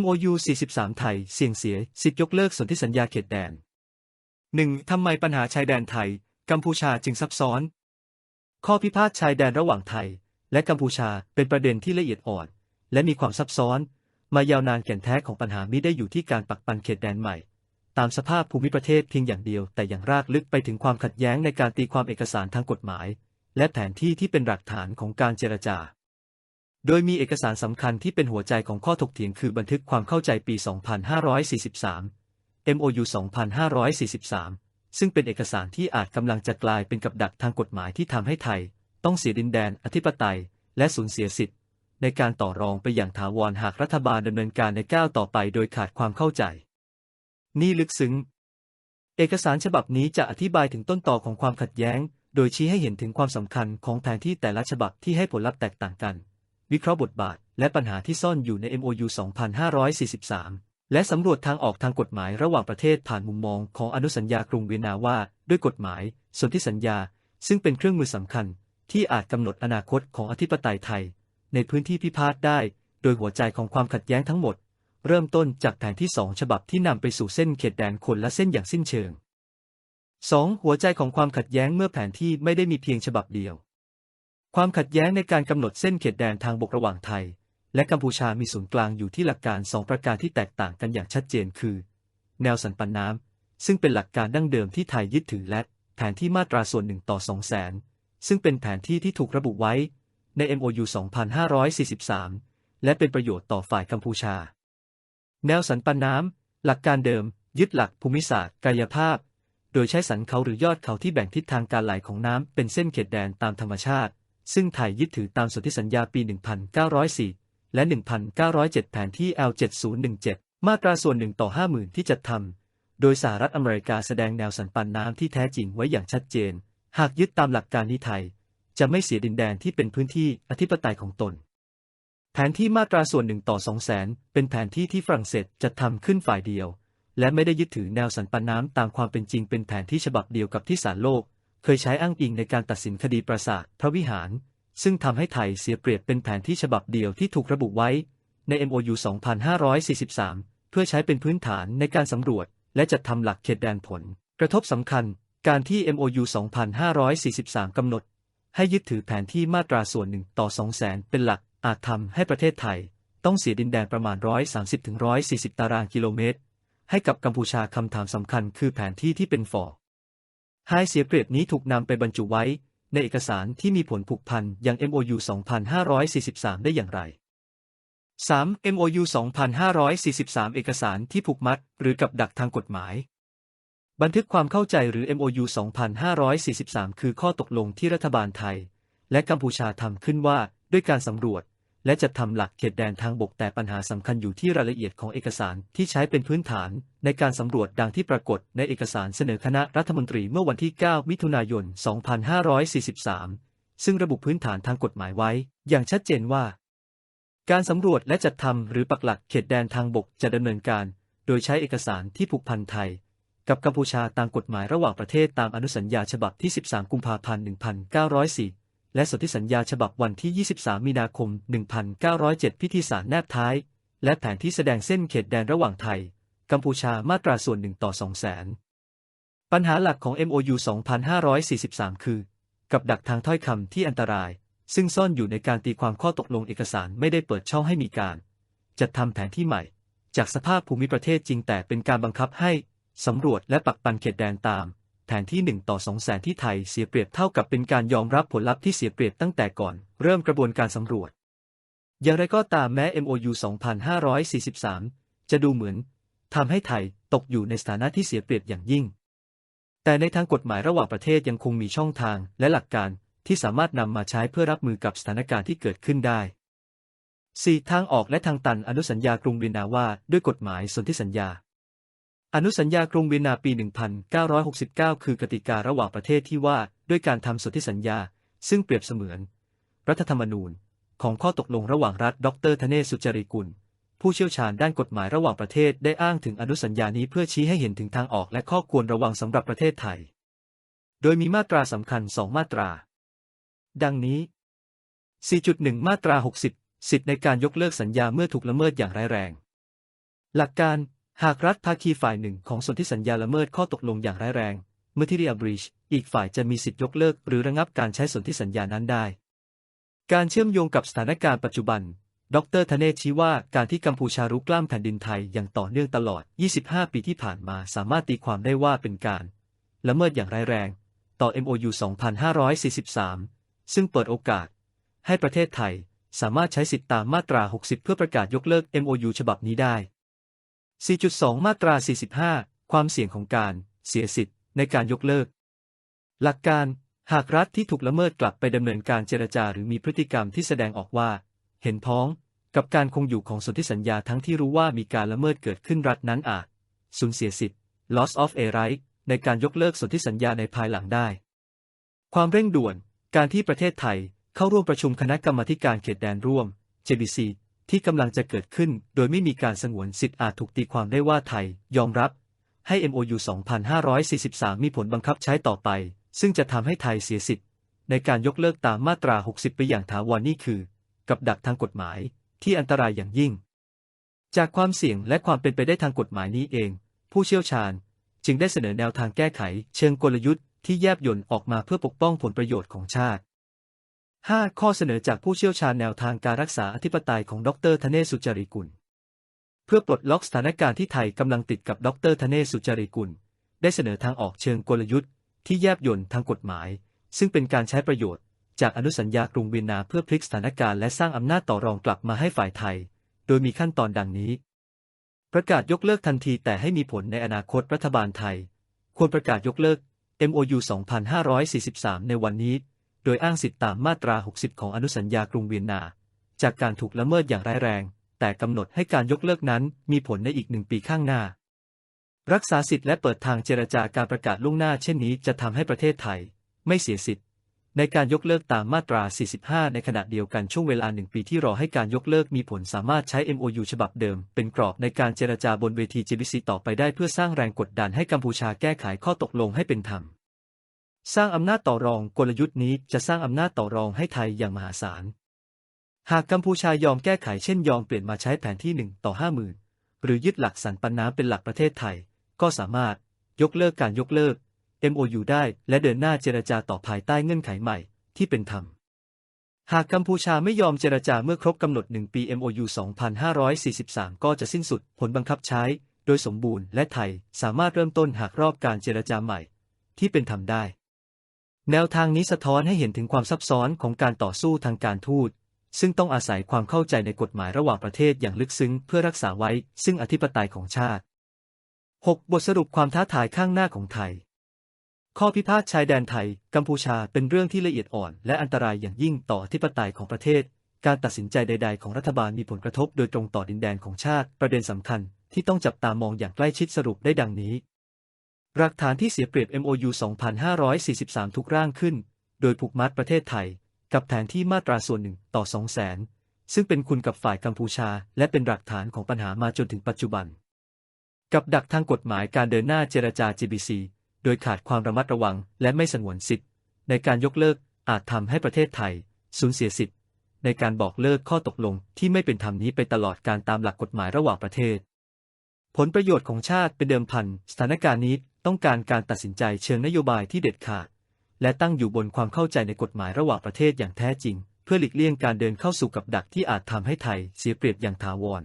MOU 43 ไทย เสี่ยงเสีย สิทธิยกเลิกสนธิสัญญาเขตแดน 1. ทำไมปัญหาชายแดนไทย กัมพูชาจึงซับซ้อน ข้อพิพาทชายแดนระหว่างไทย และกัมพูชาเป็นประเด็นที่ละเอียดอ่อน และมีความซับซ้อน มายาวนานแก่นแท้ของปัญหามิได้อยู่ที่การปักปันเขตแดนใหม่ ตามสภาพภูมิประเทศเพียงอย่างเดียว แต่อย่างรากลึกไปถึงความขัดแย้งในการตีความเอกสารทางกฎหมาย และแผนที่ที่เป็นหลักฐานของการเจรจา โดยมีเอกสารสำคัญที่เป็นหัวใจของข้อถกเถียงคือบันทึกความเข้าใจปี 2543 MOU 2543 ซึ่งเป็นเอกสารที่อาจกำลังจะกลายเป็นกับดักทางกฎหมายที่ทำให้ไทย ต้องเสียดินแดนอธิปไตย และสูญเสียสิทธิ์ ในการต่อรองไปอย่างถาวรหากรัฐบาลดำเนินการในก้าวต่อไปโดยขาดความเข้าใจ นี่ลึกซึ้ง เอกสารฉบับนี้จะอธิบายถึงต้นต่อของความขัดแย้ง โดยชี้ให้เห็นถึงความสำคัญของแผนที่แต่ละฉบับที่ให้ผลลัพธ์แตกต่างกัน วิเคราะห์บทบาท และปัญหาที่ซ่อนอยู่ใน MOU 2543 และสำรวจทางออกทางกฎหมายระหว่างประเทศผ่านมุมมองของอนุสัญญากรุงเวียนนาว่า ด้วยกฎหมายสนธิสัญญา ซึ่งเป็นเครื่องมือสำคัญ ที่อาจกำหนดอนาคตของอธิปไตยไทย ในพื้นที่พิพาทได้ โดยหัวใจของความขัดแย้งทั้งหมด เริ่มต้นจากแผนที่สองฉบับที่นำไปสู่เส้นเขตแดนคนละเส้นอย่างสิ้นเชิง 2. หัวใจของความขัดแย้งเมื่อแผนที่ไม่ได้มีเพียงฉบับเดียว ความขัดแย้งในการกำหนดเส้นเขตแดนทางบกระหว่างไทย และกัมพูชามีศูนย์กลางอยู่ที่หลักการสองประการที่แตกต่างกันอย่างชัดเจนคือ แนวสันปันน้ำซึ่งเป็นหลักการดั้งเดิมที่ไทยยึดถือและ แผนที่มาตราส่วนหนึ่งต่อสองแสนซึ่งเป็นแผนที่ที่ถูกระบุไว้ใน MOU 2543 และเป็นประโยชน์ต่อฝ่ายกัมพูชา แนวสันปันน้ำหลักการเดิม ยึดหลักภูมิศาสตร์กายภาพ โดยใช้สันเขาหรือยอดเขาที่แบ่งทิศทางการไหลของน้ำเป็นเส้นเขตแดนตามธรรมชาติ ซึ่งไทยยึดถือตามสนธิสัญญาปี 1904 และ 1907 แผนที่ L7017 มาตราส่วนหนึ่งต่อ 50,000 ที่จัดทำ โดยสหรัฐอเมริกาแสดงแนวสันปันน้ำที่แท้จริงไว้อย่างชัดเจน หากยึดตามหลักการนี้ไทย จะไม่เสียดินแดนที่เป็นพื้นที่อธิปไตยของตน แผนที่มาตราส่วนหนึ่งต่อสองแสนเป็นแผนที่ที่ฝรั่งเศสจัดทำขึ้นฝ่ายเดียว และไม่ได้ยึดถือแนวสันปันน้ำตามความเป็นจริงเป็นแผนที่ฉบับเดียวกับที่ศาลโลก เคยใช้อ้างอิงในการตัดสินคดีปราสาทพระวิหาร ซึ่งทำให้ไทยเสียเปรียบเป็นแผนที่ฉบับเดียวที่ถูกระบุไว้ใน MOU 2543 เพื่อใช้เป็นพื้นฐานในการสำรวจ และจัดทำหลักเขตแดนผล กระทบสำคัญ การที่ MOU 2543 กำหนด ให้ยึดถือแผนที่มาตราส่วนหนึ่งต่อ2 0 0แสนเป็นหลักอาจทำให้ประเทศไทย ต้องเสียดินแดนประมาณ 130-140 ตารางกิโลเมตร ให้กับกัมพูชาคำถามสำคัญคือแผนที่ที่เป็นฟอ ร์ให้เสียเปรียบนี้ถูกนำไปบรรจุไว้ ในเอกสารที่มีผลผูกพันอย่าง MOU 2543 ได้อย่างไร 3. MOU 2543 เอกสารที่ผูกมัด หรือกับดักทางกฎหมาย บันทึกความเข้าใจหรือ MOU 2543 คือข้อตกลงที่รัฐบาลไทย และกัมพูชาทำขึ้นว่าด้วยการสำรวจ และจัดทำหลักเขตแดนทางบกแต่ปัญหาสำคัญอยู่ที่รายละเอียดของเอกสารที่ใช้เป็นพื้นฐาน ในการสำรวจดังที่ปรากฏในเอกสารเสนอคณะรัฐมนตรีเมื่อวันที่ 9 มิถุนายน 2543 ซึ่งระบุพื้นฐานทางกฎหมายไว้ อย่างชัดเจนว่า การสำรวจและจัดทำหรือปักหลักเขตแดนทางบกจะดำเนินการ โดยใช้เอกสารที่ผูกพันไทย กับกัมพูชาตามกฎหมายระหว่างประเทศตามอนุสัญญาฉบับที่ 13 กุมภาพันธ์ 1904 และสนธิสัญญาฉบับวันที่ 23 มีนาคม 1907 พิธีสารแนบท้าย และแผนที่แสดงเส้นเขตแดนระหว่างไทย กัมพูชามาตราส่วนหนึ่งต่อ2 0 0แสนปัญหาหลักของ MOU 2543 คือ กับดักทางถ้อยคำที่อันตราย ซึ่งซ่อนอยู่ในการตีความข้อตกลงเอกสารไม่ได้เปิดช่องให้มีการ จัดทำแผนที่ใหม่ จากสภาพภูมิประเทศจริงแต่เป็นการบังคับให้สำรวจและปักปันเขตแดนตาม แผนที่ 1 ต่อ 2 แสนที่ไทยเสียเปรียบเท่ากับเป็นการยอมรับผลลัพธ์ที่เสียเปรียบตั้งแต่ก่อน เริ่มกระบวนการสำรวจ อย่างไรก็ตามแม้ MOU 2543 จะดูเหมือนทำให้ไทยตกอยู่ในสถานะที่เสียเปรียบอย่างยิ่ง แต่ในทางกฎหมายระหว่างประเทศยังคงมีช่องทางและหลักการที่สามารถนำมาใช้เพื่อรับมือกับสถานการณ์ที่เกิดขึ้นได้ 4. ทางออกและทางตันอนุสัญญากรุงเวียนนาว่าด้วยกฎหมายสนธิสัญญา อนุสัญญากรุงเวียนนาปี 1969 คือกติการะหว่างประเทศที่ว่าด้วยการทำสนธิสัญญา ซึ่งเปรียบเสมือน รัฐธรรมนูญ ของข้อตกลงระหว่างรัฐ ดรธเนศสุจริกุล ผู้เชี่ยวชาญด้านกฎหมายระหว่างประเทศได้อ้างถึงอนุสัญญานี้เพื่อชี้ให้เห็นถึงทางออกและข้อควรระวังสำหรับประเทศไทย โดยมีมาตราสำคัญสองมาตรา ดังนี้ 4.1 มาตรา 60 สิทธิในการยกเลิกสัญญาเมื่อถูกละเมิดอย่างร้ายแรง หลักการ หากรัฐภาคีฝ่ายหนึ่งของสนธิสัญญาละเมิดข้อตกลงอย่างร้ายแรงเมื่อที่เรียบรีชอีกฝ่ายจะมีสิทธิยกเลิกหรือระงับการใช้สนธิสัญญานั้นได้ การเชื่อมโยงกับสถานการณ์ปัจจุบัน ดรธเนศชี้ว่าการที่กัมพูชารุกล้ำแผ่นดินไทยอย่างต่อเนื่องตลอด 25 ปีที่ผ่านมาสามารถตีความได้ว่าเป็นการละเมิดอย่างร้ายแรง ต่อ MOU 2543 ซึ่งเปิดโอกาส ให้ประเทศไทยสามารถใช้สิทธิตามมาตรา 60 เพื่อประกาศยกเลิก MOU ฉบับนี้ได้ 4.2 มาตรา 45 ความเสี่ยงของการเสียสิทธิ์ในการยกเลิก หลักการ หากรัฐที่ถูกละเมิดกลับไปดำเนินการเจรจาหรือมีพฤติกรรมที่แสดงออกว่า เห็นพ้องกับการคงอยู่ของสนธิสัญญาทั้งที่รู้ว่ามีการละเมิดเกิดขึ้นรัฐนั้นอาจสูญเสียสิทธิ์ loss of a right ในการยกเลิกสนธิสัญญาในภายหลังได้ ความเร่งด่วน การที่ประเทศไทยเข้าร่วมประชุมคณะกรรมาการเขตแดนร่วม JBC ที่กำลังจะเกิดขึ้นโดยไม่มีการสงวนสิทธิ์อาจถูกตีความได้ว่าไทย ยอมรับ ให้ MOU 2543 มีผลบังคับใช้ต่อไป ซึ่งจะทำให้ไทยเสียสิทธิ์ ในการยกเลิกตามมาตรา 60 ไปอย่างถาวรนี่คือ กับดักทางกฎหมายที่อันตรายอย่างยิ่ง จากความเสี่ยงและความเป็นไปได้ทางกฎหมายนี้เอง ผู้เชี่ยวชาญ จึงได้เสนอแนวทางแก้ไข เชิงกลยุทธ์ที่แยบยลออกมาเพื่อปกป้องผลประโยชน์ของชาติ 5. ข้อเสนอจากผู้เชี่ยวชาญแนวทางการรักษาอธิปไตยของดรธเนศสุจริกุล เพื่อปลดล็อกสถานการณ์ที่ไทยกำลังติดกับดรธเนศสุจริกุล ได้เสนอทางออกเชิงกลยุทธ์ ที่แยบยลทางกฎหมาย ซึ่งเป็นการใช้ประโยชน์ จากอนุสัญญากรุงเวียนนาเพื่อพลิกสถานการณ์และสร้างอำนาจต่อรองกลับมาให้ฝ่ายไทย โดยมีขั้นตอนดังนี้ ประกาศยกเลิกทันทีแต่ให้มีผลในอนาคตรัฐบาลไทย ควรประกาศยกเลิก MOU 2543 ในวันนี้ โดยอ้างสิทธิตามมาตรา 60 ของอนุสัญญากรุงเวียนนา จากการถูกละเมิดอย่างร้ายแรง แต่กำหนดให้การยกเลิกนั้นมีผลในอีกหนึ่งปีข้างหน้า รักษาสิทธิ์และเปิดทางเจรจาการประกาศล่วงหน้าเช่นนี้จะทำให้ประเทศไทย ไม่เสียสิทธิ์ในการยกเลิกตามมาตรา 45 ในขณะเดียวกันช่วงเวลาหนึ่งปีที่รอให้การยกเลิกมีผลสามารถใช้ MOU ฉบับเดิม เป็นกรอบในการเจรจาบนเวที JBC ต่อไปได้เพื่อสร้างแรงกดดันให้กัมพูชาแก้ไขข้อตกลงให้เป็นธรรม สร้างอำนาจต่อรองกลยุทธ์นี้จะสร้างอำนาจต่อรองให้ไทยอย่างมหาศาล หากกัมพูชายอมแก้ไขเช่นยอมเปลี่ยนมาใช้แผนที่1ต่อ50,000หรือยึดหลักสันปันน้ำเป็นหลักประเทศไทย ก็สามารถยกเลิกการยกเลิก MOU ได้และเดินหน้าเจรจาต่อภายใต้เงื่อนไขใหม่ที่เป็นธรรม หากกัมพูชาไม่ยอมเจรจาเมื่อครบกำหนด 1 ปี MOU 2543 ก็จะสิ้นสุดผลบังคับใช้ โดยสมบูรณ์และไทยสามารถเริ่มต้นหากรอบการเจรจาใหม่ ที่เป็นธรรมได้ แนวทางนี้สะท้อนให้เห็นถึงความซับซ้อนของการต่อสู้ทางการทูต ซึ่งต้องอาศัยความเข้าใจในกฎหมายระหว่างประเทศอย่างลึกซึ้งเพื่อรักษาไว้ ซึ่งอธิปไตยของชาติ 6. บทสรุปความท้าทายข้างหน้าของไทย ข้อพิพาทชายแดนไทย กัมพูชาเป็นเรื่องที่ละเอียดอ่อนและอันตรายอย่างยิ่งต่ออธิปไตยของประเทศ การตัดสินใจใด ๆ ของรัฐบาลมีผลกระทบโดยตรงต่อดินแดนของชาติ ประเด็นสำคัญที่ต้องจับตามองอย่างใกล้ชิดสรุปได้ดังนี้ หลักฐานที่เสียเปรียบ MOU 2543 ทุกร่างขึ้น โดยผูกมัดประเทศไทย กับแผนที่มาตราส่วนหนึ่งต่อ 2 0 0 0 0 0ซึ่งเป็นคุณกับฝ่ายกัมพูชา และเป็นหลักฐานของปัญหามาจนถึงปัจจุบัน กับดักทางกฎหมายการเดินหน้าเจรจา GBC โดยขาดความระมัดระวัง และไม่สงวนสิทธิ์ ในการยกเลิกอาจทำให้ประเทศไทย สูญเสียสิทธิ์ ในการบอกเลิกข้อตกลงที่ไม่เป็นธรรมนี้ไปตลอดการตามหลักกฎหมายระหว่างประเทศ ผลประโยชน์ของชาติเป็นเดิมพันสถานการณ์นี้ ต้องการการตัดสินใจเชิงนโยบายที่เด็ดขาด และตั้งอยู่บนความเข้าใจในกฎหมายระหว่างประเทศอย่างแท้จริง เพื่อหลีกเลี่ยงการเดินเข้าสู่กับดักที่อาจทำให้ไทยเสียเปรียบอย่างถาวร